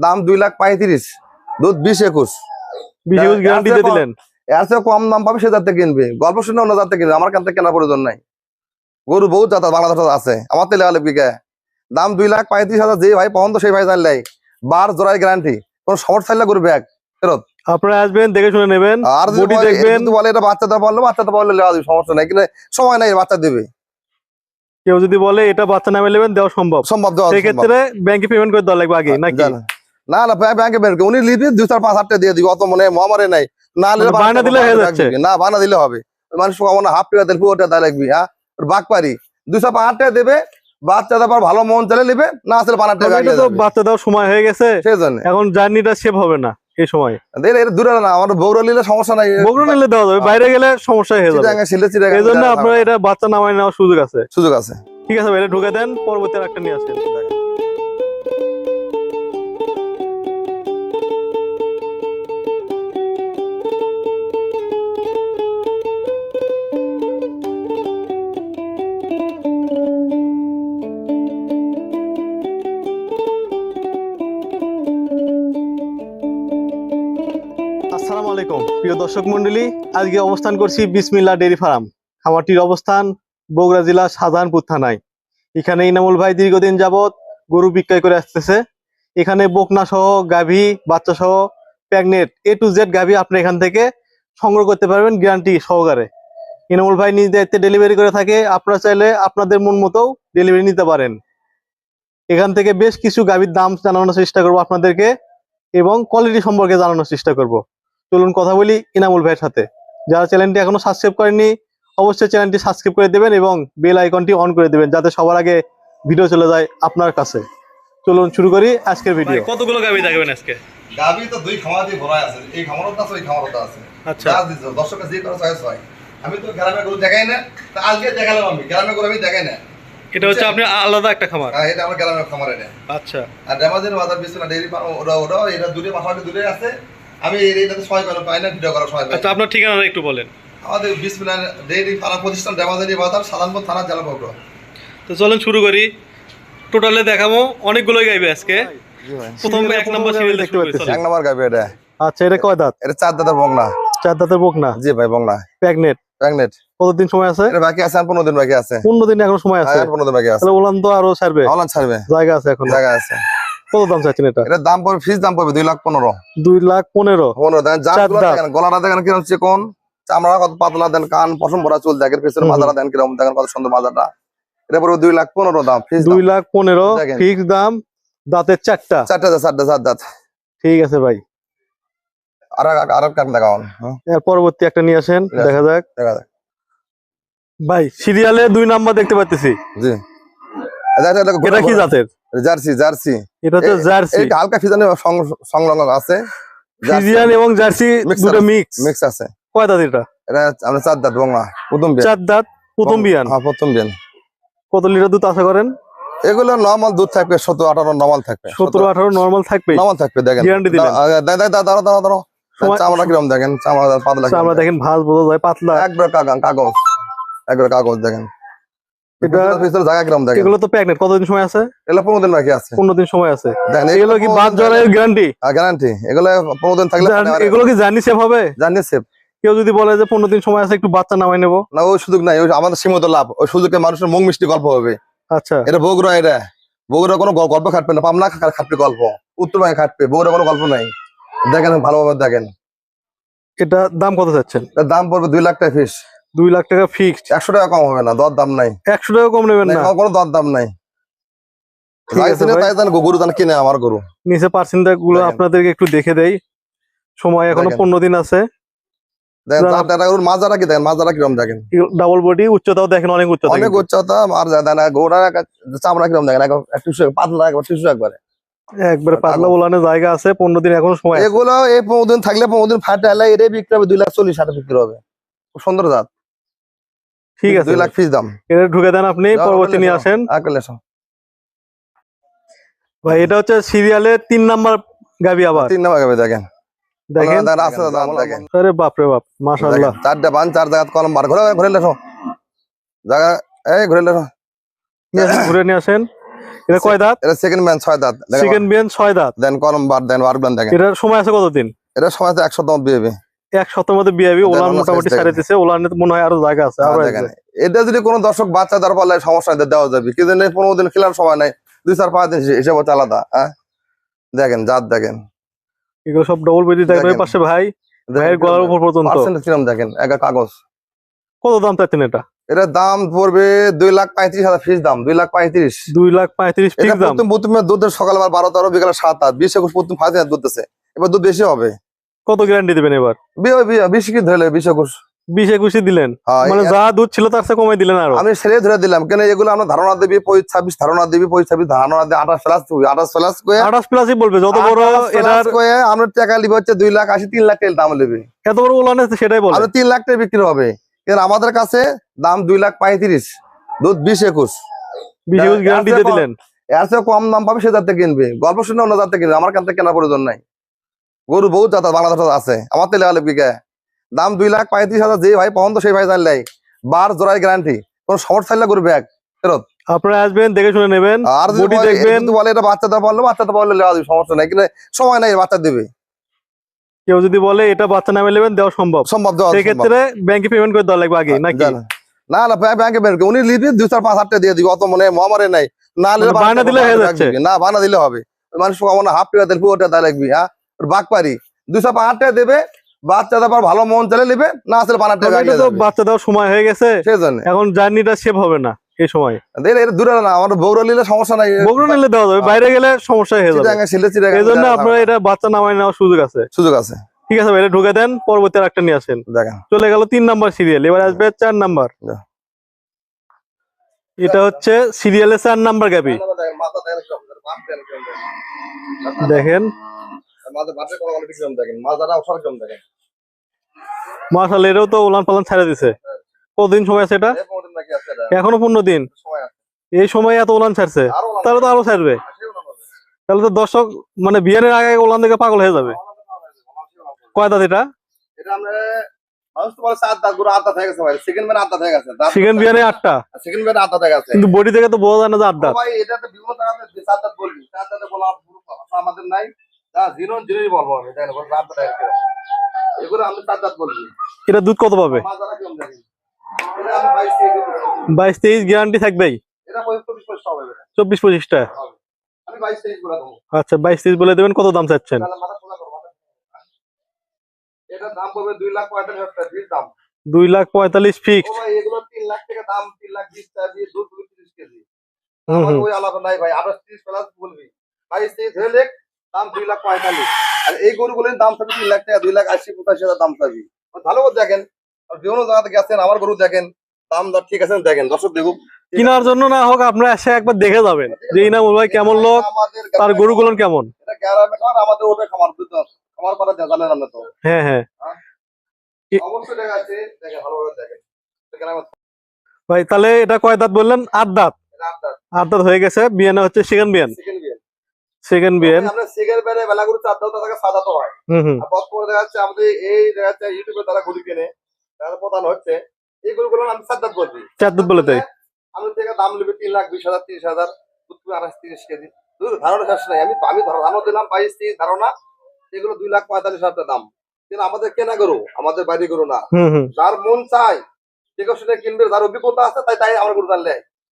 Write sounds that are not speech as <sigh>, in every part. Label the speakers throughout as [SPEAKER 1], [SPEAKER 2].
[SPEAKER 1] দাম দুই লাখ পঁয়ত্রিশ দুধ বিশ একুশ। কম-
[SPEAKER 2] দিলেন?
[SPEAKER 1] এর চেয়ে কম দাম পাবে সে যাতে কিনবে। গল্প শুনে অন্য যাতে কিনবে আমার কাছ থেকে কেনার প্রয়োজন নাই। গরু জাত বাংলাদেশ আছে। আমার বিকে। দাম দুই লাখ পঁয়ত্রিশ হাজার যে ভাই সেই ভাই জানলাই বার জোড়াই গ্যারান্টি কোন সমস্যা থাকলে গরু ব্যাগ। ফেরত।
[SPEAKER 2] আপনারা আসবেন দেখে শুনে নেবেন।
[SPEAKER 1] আর যদি
[SPEAKER 2] দেখবেন।
[SPEAKER 1] বলে এটা বাচ্চাটা বলল বাচ্চাটা বললে লেওয়া যাবে সমস্যা নাই। কিন্তু সময় নাই বাচ্চা দেবে।
[SPEAKER 2] কেউ যদি বলে এটা বাচ্চা নামে নেবেন দেওয়া সম্ভব।
[SPEAKER 1] সম্ভব।
[SPEAKER 2] সেক্ষেত্রে ব্যাংকে পেমেন্ট করে দেওয়া লাগবে আগে নাকি?
[SPEAKER 1] জানা। না না ব্যাংকে বের উনি লিখবে দুই চার পাঁচ হাজার দিয়ে দিবে। অত মনে মহামারে নাই। না
[SPEAKER 2] মানে দিলে
[SPEAKER 1] না বানা দিলে হবে। মানুষ হাফ টাকা দেন পুরো টাকা লাগবে হ্যাঁ? পারি পাঁচ হাজার টাকা দেবে বাচ্চা তারপর ভালো মন চলে নেবে না আসলে টাকা
[SPEAKER 2] বাচ্চা দেওয়ার সময় হয়ে গেছে।
[SPEAKER 1] সেই জন্য
[SPEAKER 2] এখন জার্নিটা সেভ হবে না এই সময়।
[SPEAKER 1] দূরে না আমার বৌরা নিলে সমস্যা নাই।
[SPEAKER 2] নিলে দেওয়া যাবে বাইরে গেলে সমস্যা হয়ে যাবে।
[SPEAKER 1] চিটাঙ্গা
[SPEAKER 2] এই জন্য আপনারা এটা বাচ্চা নামায় নেওয়ার সুযোগ আছে।
[SPEAKER 1] সুযোগ আছে।
[SPEAKER 2] ঠিক আছে ভাই এটা ঢুকে দেন পরবর্তী একটা নিয়ে আসেন প্রিয় দর্শক মন্ডলী, আজকে অবস্থান করছি বিসমিল্লা ডেরি ফার্ম। খামারটির অবস্থান বগুড়া জেলা শাহজাহানপুর থানায়। এখানে ইনামুল ভাই দীর্ঘদিন যাবত গরু বিক্রয় করে আসতেছে। এখানে বকনা সহ গাভী বাচ্চা সহ প্যাগনেট এ টু জেড গাভী আপনি এখান থেকে সংগ্রহ করতে পারবেন গ্যারান্টি সহকারে। ইনামুল ভাই নিজ দায়িত্বে ডেলিভারি করে থাকে, আপনারা চাইলে আপনাদের মন মতো ডেলিভারি নিতে পারেন। এখান থেকে বেশ কিছু গাভীর দাম জানানোর চেষ্টা করব আপনাদেরকে এবং কোয়ালিটি সম্পর্কে জানানোর চেষ্টা করব। চলুন কথা বলি ইনামুল ভাইয়ের সাথে। যারা চ্যানেলটি এখনও সাবস্ক্রাইব করেননি অবশ্যই চ্যানেলটি সাবস্ক্রাইব করে দেবেন এবং বেল আইকনটি অন করে দেবেন যাতে সবার আগে ভিডিও চলে যায় আপনার কাছে। চলুন শুরু করি আজকের ভিডিও কতগুলো গাবি থাকবেন আজকে?
[SPEAKER 1] গাবি তো দুই খামার দিয়ে ভরা আছে এই খামারও আছে ওই খামারও আছে।
[SPEAKER 2] আচ্ছা।
[SPEAKER 1] যা দিছো দর্শকের যে কোনো চয়েস হয়। আমি তো গ্রামের গরু দেখাই না তা আজকে দেখালাম আমি গ্রামের গরু আমি দেখাই না।
[SPEAKER 2] এটা হচ্ছে আপনি আলাদা একটা খামার?
[SPEAKER 1] হ্যাঁ, এটা আমার গ্রামের খামার এটা।
[SPEAKER 2] আচ্ছা।
[SPEAKER 1] আর ড্যামাজের বাজার বিশ্বনা ডেইরি ফার্ম ওরা ওরা এটা দূরে পাশাপাশি দূরে আছে। আমি সময় পেলাম পাই না ভিডিও করার সময় পাই
[SPEAKER 2] আচ্ছা আপনার ঠিকানাটা একটু বলেন।
[SPEAKER 1] আমাদের বিসমিল্লাহ ডেইরি ফার্ম প্রতিষ্ঠান বাজার সাধারণপুর থানা জেলা বগুড়া।
[SPEAKER 2] তো চলেন শুরু করি। টোটালে দেখাবো অনেকগুলোই গাইবে আজকে। প্রথম এক নম্বর সিরিয়াল দেখতে পাচ্ছি।
[SPEAKER 1] এক নম্বর গাবি এটা।
[SPEAKER 2] আচ্ছা এটা কয় দাঁত?
[SPEAKER 1] এটা চার দাদার বংলা
[SPEAKER 2] চার দাঁতের বুক না
[SPEAKER 1] জি ভাই বংলা
[SPEAKER 2] প্যাগনেট
[SPEAKER 1] প্রেগনেন্ট।
[SPEAKER 2] কতদিন সময় আছে?
[SPEAKER 1] এটা বাকি আছে আর পনেরো দিন বাকি আছে।
[SPEAKER 2] পনেরো দিন এখনও সময় আছে?
[SPEAKER 1] আর পনেরো দিন বাকি আছে।
[SPEAKER 2] তাহলে ওলান তো আরও ছাড়বে।
[SPEAKER 1] অনলাইন ছাড়বে।
[SPEAKER 2] জায়গা আছে এখন।
[SPEAKER 1] জায়গা আছে।
[SPEAKER 2] কত দাম চাচ্ছেন এটা?
[SPEAKER 1] এটার দাম পড়বে ফিস দাম পড়বে দুই লাখ পনেরো।
[SPEAKER 2] দুই লাখ পনেরো।
[SPEAKER 1] পনেরো দেখেন গলাটা দেখেন চিকন চামড়া কত পাতলা দেন কান পশম ভরা চুল দেখেন পিছনে। মাজারা দেন কীরকম দেখেন কত সুন্দর মাজাটা। এটা পড়বে দুই লাখ পনেরো দাম ফিস
[SPEAKER 2] দুই লাখ পনেরো। ফিক্স দাম দাঁতের চারটা।
[SPEAKER 1] চারটে দাঁত, চারটে চার দাঁত।
[SPEAKER 2] ঠিক আছে ভাই।
[SPEAKER 1] আর আর দেখাও। হ্যাঁ,
[SPEAKER 2] এর পরবর্তী একটা নিয়ে আসেন দেখা যাক।
[SPEAKER 1] দেখা যাক।
[SPEAKER 2] ভাই সিরিয়ালে দুই নাম্বার দেখতে পাচ্ছি
[SPEAKER 1] জি। এটা
[SPEAKER 2] কি জাতের?
[SPEAKER 1] Jersey jersey.
[SPEAKER 2] এটা
[SPEAKER 1] এ-
[SPEAKER 2] জার্সি।
[SPEAKER 1] এই হালকা ফিজানি সংলগ্ন আছে।
[SPEAKER 2] ফিজিয়ান এবং জার্সি দুটো মিক্স
[SPEAKER 1] মিক্স আছে।
[SPEAKER 2] কয় দাঁত এটা?
[SPEAKER 1] এটা আমরা চার দাঁত বংলা। প্রথম বিয়ান।
[SPEAKER 2] চার দাঁত প্রথম বিয়ান।
[SPEAKER 1] হ্যাঁ প্রথম বিয়ান।
[SPEAKER 2] কত লিটার দুধ আশা করেন?
[SPEAKER 1] এগুলো নর্মাল দুধ থাকবে সতেরো আঠারো নর্মাল থাকবে।
[SPEAKER 2] সতেরো আঠারো নর্মাল থাকবে?
[SPEAKER 1] নর্মাল থাকবে দেখেন।
[SPEAKER 2] Guarantee দিলেন?
[SPEAKER 1] দা- আ, দা- দা- দা- দাঁড়াও দাঁড়াও দাঁড়াও
[SPEAKER 2] সময়-
[SPEAKER 1] চামড়া কীরকম দেখেন? চামড়া পাতলা কীরকম
[SPEAKER 2] দেখেন ভাঁজ বোঝা যায় পাতলা।
[SPEAKER 1] একবার কাগজ কাগজ। একবার কাগজ দেখেন।
[SPEAKER 2] এটা-
[SPEAKER 1] ভিতরে- ভিতরে জায়গা কীরকম দেখেন
[SPEAKER 2] এগুলো তো প্যাগনেট কতদিন সময় আছে?
[SPEAKER 1] এগুলো পনেরো দিন বাকি আছে।
[SPEAKER 2] পনেরো দিন সময় আছে।
[SPEAKER 1] দেখেন
[SPEAKER 2] এগুলো কি বাদ গ্যারান্টি
[SPEAKER 1] গ্যারান্টি এগুলো পনেরো দিন থাকলে
[SPEAKER 2] এগুলো কি জার্নি সেভ হবে? কেউ যদি বলে যে পনেরো দিন সময় আছে একটু বাচ্চা নামাই নেব।
[SPEAKER 1] না ওই সুযোগ নাই। ওই আমাদের সীমিত লাভ। ওই সুযোগে মানুষের মুখ মিষ্টি গল্প হবে।
[SPEAKER 2] আচ্ছা।
[SPEAKER 1] এটা বগুড়া এটা। বগুড়া কোনো গল্প খাটবে না। পাবনা খাটবে গল্প। উত্তরবঙ্গে খাটবে। বগুড়া কোনো গল্প নাই। দেখেন ভালোভাবে দেখেন।
[SPEAKER 2] এটা দাম কত চাচ্ছেন?
[SPEAKER 1] দাম পড়বে দুই লাখ টাকা ফিস
[SPEAKER 2] দুই লাখ টাকা ফিক্সড
[SPEAKER 1] একশো টাকা কম হবে না দর দাম নাই।
[SPEAKER 2] একশো টাকা কম নেবেন না।
[SPEAKER 1] কোনো দর দাম নাই গরু কিনে আমার গরু।
[SPEAKER 2] নিচে
[SPEAKER 1] পার্সেন্টগুলো
[SPEAKER 2] আপনাদেরকে একটু দেখে দেই। সময়
[SPEAKER 1] এখনও
[SPEAKER 2] পনেরো দিন আছে।
[SPEAKER 1] মাজারা কি দেখেন? মাজারা কীরকম দেখেন?
[SPEAKER 2] ডাবল বডি উচ্চতাও দেখেন অনেক উচ্চতা
[SPEAKER 1] অনেক উচ্চতা আর না গোড়া চামড়া কীরকম দেখেন? একবার পাতলা একবার টিসু একবারে।
[SPEAKER 2] একবারে পাতলা। জায়গা আছে পনেরো দিন এখনও সময়।
[SPEAKER 1] এগুলো এই পনেরো দিন থাকলে পনেরো দিন ফাটে এলে এটাই বিক্রি হবে দুই লাখ চল্লিশ হাজার বিক্রি হবে। খুব সুন্দর জাত।
[SPEAKER 2] ঠিক আছে।
[SPEAKER 1] দুই লাখ ফিস দাম।
[SPEAKER 2] এটা ঢুকে দেন আপনি পরবর্তী নিয়ে আসেন।
[SPEAKER 1] এসো।
[SPEAKER 2] ভাই এটা হচ্ছে সিরিয়ালে তিন নাম্বার গাবি আবার।
[SPEAKER 1] তিন নাম্বার গাবি দেখেন।
[SPEAKER 2] দেখেন।
[SPEAKER 1] রাস্তা দাম দেখেন।
[SPEAKER 2] আরে বাপরে বাপ মাশাআল্লাহ।
[SPEAKER 1] চারটা বান চার জায়গা কলম বার। ঘুরে ঘুরে লেসো জায়গা এই ঘুরে
[SPEAKER 2] আসেন, ঘুরে নিয়ে আসেন। এটা কয় দাঁত?
[SPEAKER 1] এটা সেকেন্ড ম্যান ছয় দাঁত।
[SPEAKER 2] সেকেন্ড বিয়ান ছয় দাঁত।
[SPEAKER 1] দেন কলম বার দেন বারগুলান দেখেন।
[SPEAKER 2] এটার সময় আছে কতদিন?
[SPEAKER 1] এটা সময় আছে একশো দাম বিয়ে
[SPEAKER 2] এক সপ্তাহের মধ্যে বিয়াবি
[SPEAKER 1] দেন,
[SPEAKER 2] ওলান
[SPEAKER 1] ওলান
[SPEAKER 2] মোটামুটি
[SPEAKER 1] size
[SPEAKER 2] দিছে ওলান মনে হয় আরও জায়গা আছে আরও
[SPEAKER 1] এটা যদি কোনো দর্শক বাচ্চা পারলে সমস্যা দেওয়া যাবে। পনেরো দিন খেলার সময় নাই দুই চার পাঁচ দিন হিসেবে হচ্ছে আলাদা হ্যাঁ? দেখেন জাত দেখেন।
[SPEAKER 2] এগুলো সব ডবল বেডি দেখেন। ওই পাশে ভাই ভাইয়ের গলার উপর পর্যন্ত।
[SPEAKER 1] কিরম দেখেন? একা কাগজ।
[SPEAKER 2] কত দাম এটা?
[SPEAKER 1] দাম পড়বে দুই লাখ পঁয়ত্রিশ হাজার ফিস দাম দুই লাখ পঁয়ত্রিশ।
[SPEAKER 2] দুই লাখ পঁয়ত্রিশ
[SPEAKER 1] প্রথম দুধের বারো তেরো বিকালে সাত আট বিশ একুশ প্রথম ফাঁসি দুধ এবার দুধ বেশি হবে।
[SPEAKER 2] কত গ্যারান্টি দিবেন এবার?
[SPEAKER 1] বিশ কি ধরলে বিশ একুশ।
[SPEAKER 2] বিশ একুশে দিলেন?
[SPEAKER 1] হ্যাঁ,
[SPEAKER 2] মানে যা দুধ ছিল তার চেয়ে কমে দিলেন আরও?
[SPEAKER 1] আমি সেরে ধরে দিলাম কেন এগুলো আমরা ধারণা দিবি পঁচিশ ছাব্বিশ ধারণা দিবি পঁচিশ ছাব্বিশ ধারণা দিয়ে আঠাশ প্লাস আঠাশ প্লাস
[SPEAKER 2] আঠাশ প্লাসই বলবে যত বড় এটার
[SPEAKER 1] আমরা টাকা নিবে হচ্ছে দুই লাখ আশি তিন লাখ টাকা দাম নেবে।
[SPEAKER 2] এত বড় ওলান সেটাই বলে।
[SPEAKER 1] আর তিন লাখ টাকা বিক্রি হবে। কিন্তু আমাদের কাছে দাম দুই লাখ পঁয়ত্রিশ দুধ বিশ একুশ।
[SPEAKER 2] বিশ একুশ গ্যারান্টি দিয়ে দিলেন।
[SPEAKER 1] এর চেয়ে কম দাম পাবে সে যাতে কিনবে। গল্প শুনে অন্য যাতে কিনবে আমার কাছে কেনার প্রয়োজন নাই। গরু বহুত জাত বাংলাদেশ আছে। আমার তেলে আলে বিকে। দাম দুই লাখ পঁয়ত্রিশ হাজার যে ভাই পছন্দ সেই ভাই জানলাই বার জোড়াই গ্যারান্টি কোন সমস্যা থাকলে গরু ব্যাগ।
[SPEAKER 2] আপনারা আসবেন দেখে শুনে নেবেন।
[SPEAKER 1] আর যদি
[SPEAKER 2] বডি
[SPEAKER 1] বলে-
[SPEAKER 2] দেখবেন।
[SPEAKER 1] বলে এটা বাচ্চাটা বলল বাচ্চাটা বললে লেওয়া দিবে সমস্যা নাই। কিন্তু সময় নাই বাচ্চা দেবে।
[SPEAKER 2] কেউ যদি বলে এটা বাচ্চা নামে নেবেন দেওয়া সম্ভব।
[SPEAKER 1] সম্ভব
[SPEAKER 2] সেক্ষেত্রে ব্যাংকে পেমেন্ট করে দেওয়া লাগবে আগে নাকি?
[SPEAKER 1] জানা। না না ব্যাংক- উনি লিখবি দুই চার পাঁচ হাজার দিয়ে দিবে। অত মনে মহামারে নাই। না
[SPEAKER 2] মানে দিলে হয়ে যাচ্ছে।
[SPEAKER 1] না বানা দিলে হবে। মানুষ হাফ টাকা পুরোটা দেয় লাগবি হ্যাঁ? বাক পারি দুশো পাঁচ টাকা দেবে বাচ্চা তারপর ভালো মন চলে নিবে না আসলে বানার টাকা
[SPEAKER 2] বাচ্চা দেওয়ার সময় হয়ে গেছে
[SPEAKER 1] সেই জন্য
[SPEAKER 2] এখন জার্নিটা সেভ হবে না এই সময়।
[SPEAKER 1] দূরে না আমার বৌরা নিলে সমস্যা নাই।
[SPEAKER 2] বগুড়া নিলে দেওয়া যাবে বাইরে গেলে সমস্যা হয়ে যাবে। এই জন্য আপনারা এটা বাচ্চা নামায় নেওয়ার সুযোগ আছে।
[SPEAKER 1] সুযোগ আছে।
[SPEAKER 2] ঠিক আছে ভাই এটা ঢুকে দেন পরবর্তী আর একটা নিয়ে আসেন। চলে গেল তিন নাম্বার সিরিয়াল এবার আসবে চার নাম্বার। এটা হচ্ছে সিরিয়ালে চার নাম্বার গ্যাপি
[SPEAKER 1] দেখেন। দেখেন। অসার দেখেন।
[SPEAKER 2] এরও তো পালান ছেড়ে দিছে। কতদিন সময় আছে এটা?
[SPEAKER 1] এখনও পনেরো দিন।
[SPEAKER 2] এই সময় এত ছাড়ছে? তাহলে তো আরও ছাড়বে।
[SPEAKER 1] হবে।
[SPEAKER 2] তাহলে তো দর্শক মানে আগে উলান দেখে পাগল হয়ে যাবে। কয় দাঁত এটা?
[SPEAKER 1] হয়ে
[SPEAKER 2] চিকেন আটটা। কিন্তু বডি থেকে তো বোঝা যায় না যে
[SPEAKER 1] আমাদের নাই। যা জিরো বলব আমি, হয়ে। এগুলো আমি সাত দাঁত বলবি।
[SPEAKER 2] এটা দুধ কত পাবে?
[SPEAKER 1] বাইশ
[SPEAKER 2] তেইশ গ্যারান্টি থাকবেই?
[SPEAKER 1] এটা চব্বিশ,
[SPEAKER 2] পঁচিশটা? আচ্ছা বাইশ তেইশ বলে দেবেন কত দাম চাচ্ছেন?
[SPEAKER 1] দুই লাখ পঁয়তাল্লিশ ওই আলাদা নাই ভাই আঠাশ তিরিশ প্লাস বলবি। বাইশ তেইশ ধরে লেখ দাম দুই লাখ পঁয়তাল্লিশ। আর এই গরুগুলোর দাম থাকবে তিন লাখ টাকা দুই লাখ আশি পঁচাশি হাজার দাম থাকবে। ভালো করে দেখেন আর বিভিন্ন জায়গাতে গেছেন আমার গরু দেখেন দাম দর ঠিক আছে দেখেন দর্শক দেখুন
[SPEAKER 2] কেনার জন্য না হোক আপনারা এসে একবার দেখে যাবেন। যে ইনামুল ভাই কেমন লোক তার গরুগুলো কেমন?
[SPEAKER 1] এটা গ্রামে খামার আমাদের ওটা খামার খামার পাড়া জানেন আমরা তো।
[SPEAKER 2] হ্যাঁ হ্যাঁ।
[SPEAKER 1] অবশ্যই দেখা আছে দেখেন ভালোভাবে দেখেন। দেখেন
[SPEAKER 2] ভাই তাহলে এটা কয় দাঁত বললেন? আট দাঁত। আট দাঁত। হয়ে গেছে বিয়ানে হচ্ছে সেকেন্ড বিয়ান।
[SPEAKER 1] সেকেন্ড বিয়ে
[SPEAKER 2] সেকেন্ড বিয়ান
[SPEAKER 1] আমরা সিগার বেড়ে বেলা চার দাও হয়। আর বর্তমানে দেখা যাচ্ছে আমাদের এই দেখা যাচ্ছে ইউটিউবে তারা গরু কেনে তারা প্রধান হচ্ছে এই গরুগুলো আমি সাদ্দাত বলছি
[SPEAKER 2] চার বলে তাই
[SPEAKER 1] আমি থেকে দাম নেবে তিন লাখ বিশ হাজার তিরিশ হাজার দুধ তিরিশ কেজি। ধারণা শেষ নাই আমি আমি ধারণা দিলাম বাইশ তিরিশ ধারণা এগুলো দুই লাখ পঁয়তাল্লিশ হাজার টাকা দাম। কিন্তু আমাদের কেনা গরু আমাদের বাড়ি গরু না। যার মন চাই যে কেউ সেটা কিনবে যার অভিজ্ঞতা আছে তাই তাই আমার গরু জানলে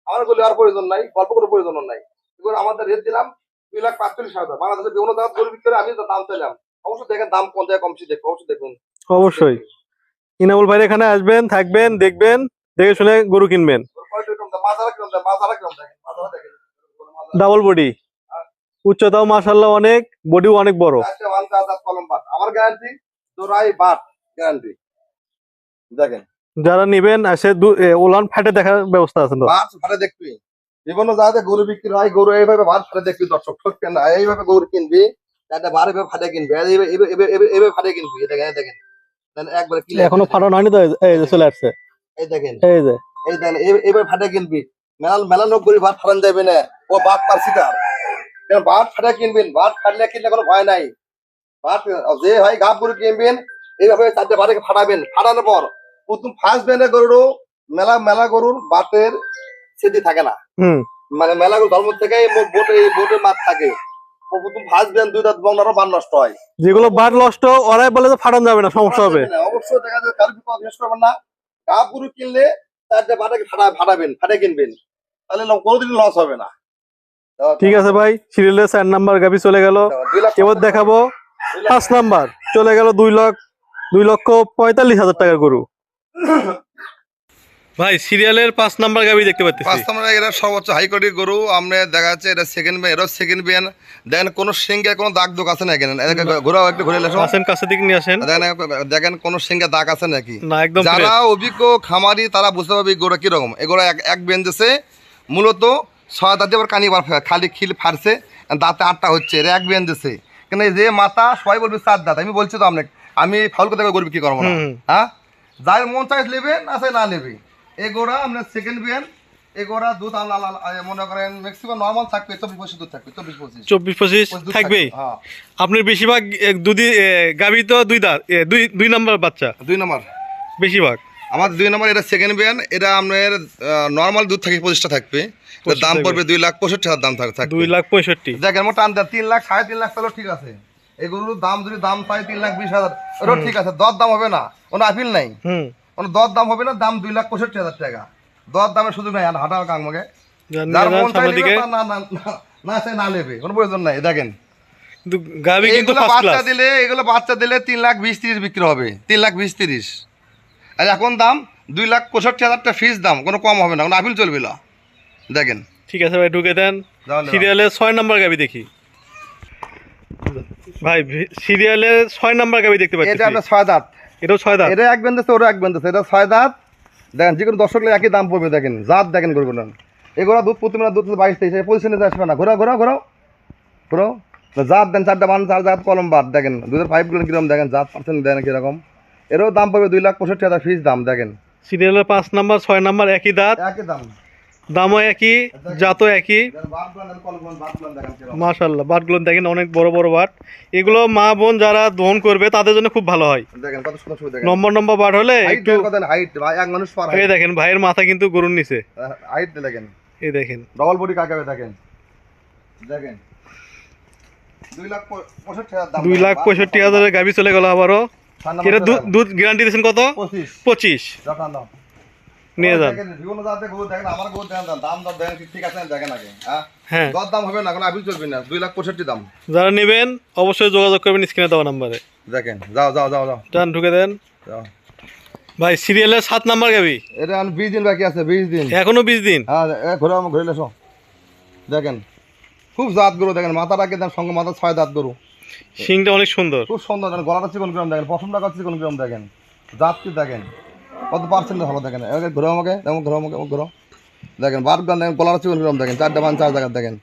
[SPEAKER 1] আমার গরু আর প্রয়োজন নাই গল্প করে প্রয়োজন নাই। এগুলো আমাদের রেট দিলাম দুই লাখ পাঁচচল্লিশ হাজার। বাংলাদেশের বিভিন্ন জায়গায় গরু বিক্রি আমি দাম চাইলাম। অবশ্যই দেখেন দাম কোন জায়গায় কমছি দেখব অবশ্যই দেখুন।
[SPEAKER 2] অবশ্যই। ইনামুল ভাই এখানে আসবেন থাকবেন দেখবেন দেখে শুনে গরু কিনবেন। ডাবল বডি উচ্চতাও মাশাল্লাহ অনেক বডিও অনেক বড়।
[SPEAKER 1] আমার গ্যারান্টি জোড়াই বাট গ্যারান্টি দেখেন।
[SPEAKER 2] যারা নিবেন এ, উলান ফাটে দেখার ব্যবস্থা আছে তো।
[SPEAKER 1] ফাটে দেখবি বিভিন্ন জায়গাতে গরু বিক্রি হয় গরু এইভাবে বাট ফাটে দেখবি দর্শক। ঠকবে না? এইভাবে গরু কিনবি একটা বার এভাবে ফাটে কিনবি এইভাবে ফাটে কিনবি। দেখেন দেখেন।
[SPEAKER 2] এখনও ফাটানো হয়নি তো? এই- এই যে চলে আসছে।
[SPEAKER 1] এই দেখেন।
[SPEAKER 2] এই যে।
[SPEAKER 1] এই দেখেন এইভাবে ফাটে কিনবি। লোক গরিব ভাত ফাটান যাবে না। ও ফাটে কিনবেন? ফাটলে কিনলে কোনো ভয় নাই। যে হয় গরু কিনবেন এইভাবে চারটে ফাটাবেন। ফাটানোর পর প্রথম ফার্স্ট বেনে গরুর মেলা মেলা গরুর বাটের স্মৃতি থাকে না। মানে মেলাগুলো ধর্ম থেকে বোটে মাছ থাকে। প্রথম ভাসবেন দুই দাঁত বংলারও বান নষ্ট হয়।
[SPEAKER 2] যেগুলো বার নষ্ট ওরাই বলে যে ফাটান যাবে না সমস্যা হবে।
[SPEAKER 1] অবশ্যই দেখা যাবে কারও বিপদ বিশেষ করবেন না। কাপ গুরু কিনলে চারটে বাটাকে ফাটা ফাটাবেন ফাটে কিনবেন। তাহলে কোনোদিন লস হবে না।
[SPEAKER 2] ঠিক আছে ভাই সিরিয়ালের চার নাম্বার গাবি চলে গেল। এবার দেখাবো পাঁচ নাম্বার। চলে গেল দুই লক্ষ দুই লক্ষ পঁয়তাল্লিশ হাজার টাকার গরু। <coughs> ভাই সিরিয়ালের পাঁচ নাম্বার গাবি দেখতে পাচ্ছি
[SPEAKER 1] পাঁচ নম্বরে এটা সর্বোচ্চ হাই কোয়ালিটির গরু। আমরা দেখা যাচ্ছে এটা সেকেন্ড বিয়ান এটাও সেকেন্ড বিয়ান। দেখেন কোনো সিঙ্গে কোনো দাগ দোক আছে না এখানে এদিকে ঘোরাও একটু ঘুরে
[SPEAKER 2] আসেন। কাছের দিকে নিয়ে আসেন।
[SPEAKER 1] দেখেন দেখেন কোনো সিঙ্গে দাগ আছে নাকি?
[SPEAKER 2] না একদম
[SPEAKER 1] যারা। অভিজ্ঞ খামারি তারা বুঝতে পারবে গরুটা কীরকম। এই গরু এক এক বেঞ্চেছে মূলত ছয় দাঁতে আবার কানি খালি খিল ফাড়ছে দাঁতে আটটা হচ্ছে এর এক বেঞ্চেছে কিন্তু এই যে মাথা সবাই বলবে চার দাঁত। আমি বলছি তো আপনাকে আমি ফাউল করতে গরু কি করব না। হ্যাঁ? যার মন চাই নেবে না চাই না নেবে। এই গোড়া আপনার সেকেন্ড বিয়ান এই গোড়া দুধ আলা আলা- আলা- মনে করেন ম্যাক্সিমাম নর্মাল থাকবে চব্বিশ পঁচিশ দুধ থাকবে চব্বিশ পঁচিশ।
[SPEAKER 2] চব্বিশ পঁচিশ থাকবে?
[SPEAKER 1] হ্যাঁ।
[SPEAKER 2] আপনার বেশিরভাগ এ, দুধি এ, গাভী তো দুই দাঁত দুই দুই নাম্বার বাচ্চা?
[SPEAKER 1] দুই নম্বর।
[SPEAKER 2] বেশিরভাগ?
[SPEAKER 1] আমার দুই নম্বর এটা সেকেন্ড বিয়ান এটা আপনার নর্মাল দুধ থাকে পঁচিশটা থাকবে। দাম পড়বে দুই লাখ পঁয়ষট্টি হাজার দাম থাক- থাকবে।
[SPEAKER 2] দুই লাখ পঁয়ষট্টি।
[SPEAKER 1] দেখেন মোট টান তিন লাখ সাড়ে তিন লাখ তাহলে ঠিক আছে। এই গরুর দাম যদি দাম পাই তিন লাখ বিশ হাজার ওটাও ঠিক আছে দর দাম হবে না কোনো আপিল নাই।
[SPEAKER 2] হুম
[SPEAKER 1] দর দাম হবে না দাম দুই লাখ পঁয়ষট্টি হাজার টাকা। দর দামের সুযোগ নাই আর হাঁটা কাং মগে যার মন চাই
[SPEAKER 2] সামনের দিকে
[SPEAKER 1] নেবে, তার না না চাই না নেবে কোনো প্রয়োজন নাই দেখেন।
[SPEAKER 2] কিন্তু গাভী কিন্তু
[SPEAKER 1] বাচ্চা দিলে এগুলো বাচ্চা দিলে তিন লাখ বিশ তিরিশ বিক্রি হবে তিন লাখ বিশ তিরিশ। আর এখন দাম দুই লাখ পঁয়ষট্টি হাজার টাকা ফিস দাম কোনো কম হবে না কোনো আপিল চলবে না। দেখেন।
[SPEAKER 2] ঠিক আছে ভাই ঢুকে দেন।
[SPEAKER 1] তাহলে
[SPEAKER 2] সিরিয়ালের ছয় নাম্বার গাভী দেখি। ভাই সিরিয়ালের ছয় নাম্বার গাভী দেখতে পাচ্ছি।
[SPEAKER 1] এটা আপনার ছয় দাঁত।
[SPEAKER 2] এটাও ছয় দাঁত?
[SPEAKER 1] এটা এক বেন্দেছে ওটা এক বেন্দেছে এটা ছয় দাঁত। দেখেন যে কোনো দর্শক একই দাম পড়বে দেখেন। জাত দেখেন এগুলো দুধ প্রতি দুধ বাইশ তেইশ পজিশনে আসবে না। ঘোরাও ঘোরাও ঘোরাও। ঘোরাও। জাত দেন চারটা বান চার জাত কলম বাদ দেখেন। দুধের পাইপগুলো কীরকম দেখেন জাত পার্সেন্ট কীরকম। এরও দাম পড়বে দুই লাখ পঁয়ষট্টি হাজার ফিস দাম দেখেন।
[SPEAKER 2] সিরিয়ালের পাঁচ নাম্বার ছয় নাম্বার একই দাঁত।
[SPEAKER 1] একই দাম।
[SPEAKER 2] দামও একই জাতও একই। মাশাল্লাহ বাটগুলো দেখেন অনেক বড় বড় বাট এগুলো মা বোন যারা দহন করবে তাদের জন্য খুব ভালো হয়। নম্বর নম্বর বাট হলে একটু এই দেখেন ভাইয়ের মাথা কিন্তু গরুর নিচে।
[SPEAKER 1] দেখেন।
[SPEAKER 2] এই দেখেন।
[SPEAKER 1] ডবল বডি কাকে দেখেন? দেখেন। দুই লাখ পঁয়ষট্টি
[SPEAKER 2] হাজারের গাভি চলে গেল আবারও। এটা দুধ গ্যারান্টি দিয়েছেন কত?
[SPEAKER 1] পঁচিশ।
[SPEAKER 2] পঁচিশ। নিয়ে যান।
[SPEAKER 1] দেখেন, বিভিন্ন গরু দেখেন আমার গরু দেখেন দাম, দাম দর দেখেন ঠিক- ঠিক আছে দেখেন আগে হ্যাঁ?
[SPEAKER 2] হ্যাঁ।
[SPEAKER 1] দর দাম হবে না কোনো আপিল চলবে না দুই লাখ পঁয়ষট্টি দাম।
[SPEAKER 2] যারা নেবেন অবশ্যই যোগাযোগ করবেন স্ক্রিনে দেওয়া নাম্বারে।
[SPEAKER 1] দেখেন যাও যাও যাও যাও।
[SPEAKER 2] যান ঢুকে দেন।
[SPEAKER 1] যাও।
[SPEAKER 2] ভাই সিরিয়ালের সাত নাম্বার গাবি।
[SPEAKER 1] এটা বিশ দিন বাকি আছে বিশ দিন।
[SPEAKER 2] এখনও বিশ দিন?
[SPEAKER 1] হ্যাঁ ঘুরে ঘুরে এসো দেখেন খুব জাত গরু দেখেন মাথাটাকে দেন সঙ্গে মাথা ছয় দাঁত গরু।
[SPEAKER 2] শিংটা অনেক সুন্দর।
[SPEAKER 1] খুব সুন্দর দেখেন গলাটা চিকন গ্রাম দেখেন পশমটা চিকন গ্রাম দেখেন। জাত কি দেখেন। কত পার্সেন্ট ভালো দেখেন? এবার ঘুরে আমাকে যেমন ঘুরে আমাকে ঘুরো দেখেন বার দেখেন গলাটা চিকন গ্রাম দেখেন চারটা মান চার জায়গা দেখেন।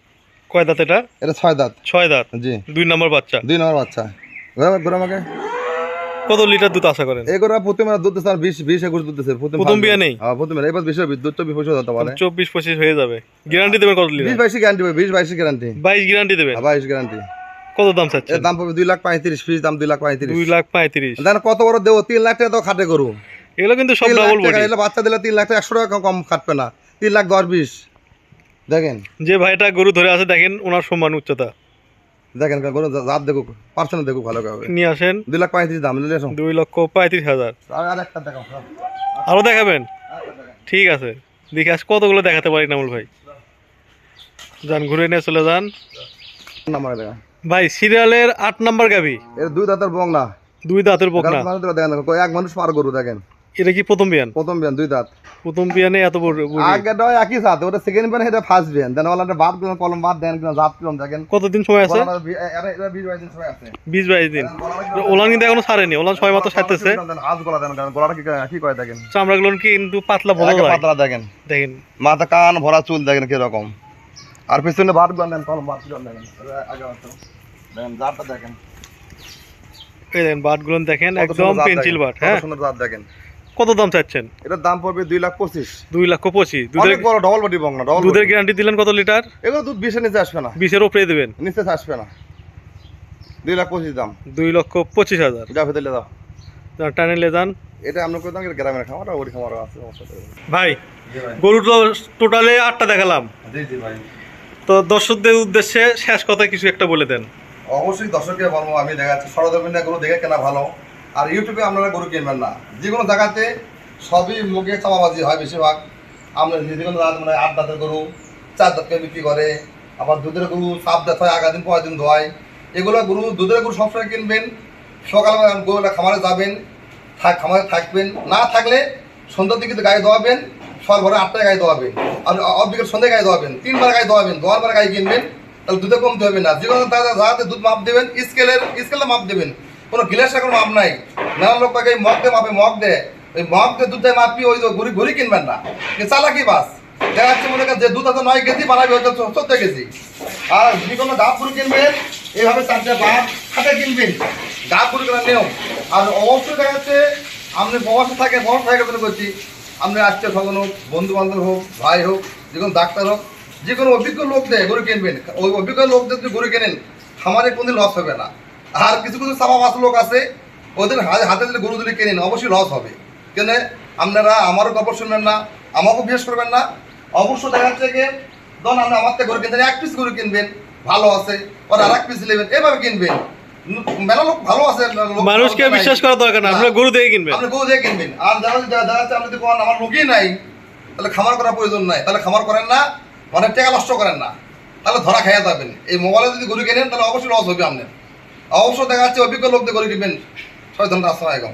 [SPEAKER 2] কয় দাঁত এটা?
[SPEAKER 1] এটা ছয় দাঁত।
[SPEAKER 2] ছয় দাঁত?
[SPEAKER 1] জি।
[SPEAKER 2] দুই নম্বর বাচ্চা?
[SPEAKER 1] দুই নম্বর বাচ্চা। ঘুরে আমাকে আমাকে।
[SPEAKER 2] কত লিটার দুধ আশা করেন?
[SPEAKER 1] এই করে প্রতি মানে দুধ আর বিশ বিশ একুশ দুধ দিচ্ছে
[SPEAKER 2] প্রথম বিয়া নেই?
[SPEAKER 1] হ্যাঁ প্রথম বিয়া এবার বিশ দুধ তো বিশ পয়সা হতে পারে।
[SPEAKER 2] চব্বিশ পঁচিশ হয়ে যাবে। গ্যারান্টি দেবেন কত
[SPEAKER 1] বিশ
[SPEAKER 2] লিটার
[SPEAKER 1] বাইশে গ্যারান্টি বিশ বাইশে গ্যারান্টি
[SPEAKER 2] বাইশ গ্যারান্টি দেবেন?
[SPEAKER 1] বাইশ গ্যারান্টি
[SPEAKER 2] কত দাম চাচ্ছেন?
[SPEAKER 1] দাম পাবে দুই লাখ পঁয়ত্রিশ ফিস দাম দুই লাখ পঁয়ত্রিশ।
[SPEAKER 2] দুই লাখ পঁয়ত্রিশ।
[SPEAKER 1] কত বড় দেবো? তিন লাখ টাকা তো খাটে গরু।
[SPEAKER 2] এগুলো কিন্তু সব ডাবল বডি
[SPEAKER 1] এলে বাচ্চা দিলে তিন লাখ টাকা একশো টাকা কম খাটবে না। তিন লাখ দশ বিশ। দেখেন।
[SPEAKER 2] যে ভাইটা গরু ধরে আছে দেখেন ওনার সমান উচ্চতা।
[SPEAKER 1] দেখেন গরু জাত দেখুক পার্সেন্ট দেখুক ভালো করে।
[SPEAKER 2] নিয়ে আসেন।
[SPEAKER 1] দুই লাখ পঁয়ত্রিশ দাম নিলে এসো।
[SPEAKER 2] দুই লক্ষ পঁয়ত্রিশ হাজার।
[SPEAKER 1] আর আর একটা দেখাও সব।
[SPEAKER 2] আরও দেখাবেন? ঠিক আছে। দেখি আজ কতগুলো দেখাতে পারি নামুল ভাই? যান ঘুরে নিয়ে চলে যান।
[SPEAKER 1] নাম্বার দেখা
[SPEAKER 2] ভাই সিরিয়ালের আট নাম্বার গাবি
[SPEAKER 1] এর দুই দাঁতের বং না
[SPEAKER 2] দুই দাঁতের বকনা।
[SPEAKER 1] এক মানুষ পার গরু দেখেন।
[SPEAKER 2] এটা কি প্রথম বিয়ান?
[SPEAKER 1] প্রথম বিয়ান দুই দাঁত।
[SPEAKER 2] প্রথম বিয়ানে এত বড় বড়ি।
[SPEAKER 1] আগেটা একই জাত ওটা সেকেন্ড বিয়ান এটা ফার্স্ট বিয়ান। দেন ওলা বাদগুলো কলম বাদ দেন কিনা জাত কিরম দেখেন।
[SPEAKER 2] কতদিন সময় আছে?
[SPEAKER 1] গলাটা বি- এ- এরা- এরা বিশ বাইশ দিন সময় আছে।
[SPEAKER 2] বিশ বাইশ দিন।
[SPEAKER 1] গলাটা
[SPEAKER 2] ওলান কিন্তু এখনও ছাড়েনি। ওলান সারতেছে
[SPEAKER 1] কিরম দেন, হাত গলা দেন কারণ গলাটা কি কি করে দেখেন?
[SPEAKER 2] চামড়াগুলো কিন্তু পাতলা
[SPEAKER 1] একে পাতলা দেখেন।
[SPEAKER 2] দেখেন।
[SPEAKER 1] মাথা কান ভরা চুল দেখেন কীরকম। আর পিছনে ভাত গান দেন কলম ভাত গান দেখেন এটা আগে। দেখেন জাতটা দেখেন।
[SPEAKER 2] এই দেখেন বাটগুলো দেখেন একদম পেন্সিল বাট হ্যাঁ?
[SPEAKER 1] সুন্দর জাত দেখেন।
[SPEAKER 2] কত দাম চাচ্ছেন?
[SPEAKER 1] এটার দাম পড়বে দুই লাখ পঁচিশ।
[SPEAKER 2] দুই লক্ষ পঁচিশ। দুধের
[SPEAKER 1] অনেক বড় ডবল বডি বং না ডবল
[SPEAKER 2] দুধের গ্যারান্টি দিলেন কত লিটার?
[SPEAKER 1] এগুলো দুধ বিশের নিচে আসবে না।
[SPEAKER 2] বিশের উপরে দেবেন?
[SPEAKER 1] নিচে আসবে না। দুই লাখ পঁচিশ দাম।
[SPEAKER 2] দুই লক্ষ পঁচিশ হাজার।
[SPEAKER 1] যা ভেতরে দাও।
[SPEAKER 2] টানেলে যান।
[SPEAKER 1] এটা আমরা করতাম গ্রামের খামার ওই খামারও আছে সমস্যা
[SPEAKER 2] ভাই গরু তো টোটালে আটটা দেখালাম।
[SPEAKER 1] জি জি ভাই।
[SPEAKER 2] তো দর্শকদের উদ্দেশ্যে শেষ কথা কিছু একটা বলে দেন।
[SPEAKER 1] অবশ্যই দর্শককে বলব আমি দেখাচ্ছি সরদমিনা গরু দেখে কেনা ভালো। আর ইউটিউবে আপনারা গরু কিনবেন না। যে কোনো জায়গাতে সবই মুখে চাপাবাজি হয় বেশিরভাগ। আমরা যে কোনো জায়গাতে মানে আট দাঁতের গরু, চার দাঁতকে বিক্রি করে। আবার দুধের গরু সাত দাঁত হয় আগা দিন, পরের দিন ধোয়। এগুলো গরু, দুধের গরু সবসময় কিনবেন। সকালবেলা গরুটা খামারে যাবেন, থাক খামারে থাকবেন। না থাকলে সন্ধ্যার দিকে গায়ে সকাল ভরে আটটায় গায়ে দোয়াবেন আর অবিকেল সন্ধ্যায় গায়ে দোয়াবেন তিনবার গায়ে দোয়াবেন দোয়ার পরে গায়ে কিনবেন, তাহলে দুধে কমতে হবে না। যে কোনো যাতে দুধ মাপ দেবেন স্কেলের স্কেলে মাপ দেবেন। কোনো গিলাসের কোনো মাপ নাই। নানা লোক তাকে মগ দে মাপে মগ দে। ওই মগ দে, দুধ মাপি ওই ঘুরি ঘুরি কিনবেন না। চালাকি বাস। দেখা যাচ্ছে মনে যে দুধ আছে নয় কেজি, বানাবে হয়তো চোদ্দ কেজি। আর যদি কোনো গাছ গরু কিনবেন, এইভাবে চারটে বাপ খাটে কিনবেন। গাছ গরু কেনার নিয়ম। আর অবশ্যই দেখা যাচ্ছে, আপনি প্রবাসে থাকেন প্রবাস থাকে করছি আপনি আজকে স্বজন হোক বন্ধু বান্ধব হোক, ভাই হোক, যে কোনো ডাক্তার হোক, যে কোনো অভিজ্ঞ লোক দেয় গরু কিনবেন। ওই অভিজ্ঞ লোকদের যদি গরু কেনেন খামারে কোনদিন লস হবে না। আর কিছু কিছু সাবা মাস লোক আছে ওদের হাতে যদি গরু যদি কেনেন অবশ্যই লস হবে। কেন? আপনারা আমারও গল্প শুনবেন না আমাকেও বিশ্বাস করবেন না। অবশ্য দেখা যাচ্ছে যে ধরুন আপনি আমার থেকে গরু কিনতেন এক পিস গরু কিনবেন ভালো আছে। পরে আর এক পিস নেবেন এভাবে কিনবেন। মেলা লোক ভালো আছে
[SPEAKER 2] মানুষকে বিশ্বাস করার দরকার না আপনারা গরু দেখে কিনবেন।
[SPEAKER 1] আপনি গরু দিয়ে কিনবেন। আর দেখা যাচ্ছে দেখা যাচ্ছে আপনি যদি কোন আমার লোকই নাই তাহলে খামার করার প্রয়োজন নাই। তাহলে খামার করেন না অনেক টাকা নষ্ট করেন না। তাহলে ধরা খাইয়া যাবেন। এই মোবাইলে যদি গরু কেনেন তাহলে অবশ্যই লস হবে আপনার। অবশ্যই দেখা যাচ্ছে অভিজ্ঞ লোক দিয়ে গরু কিনবেন ছয় ধরনের আসসালামাইকুম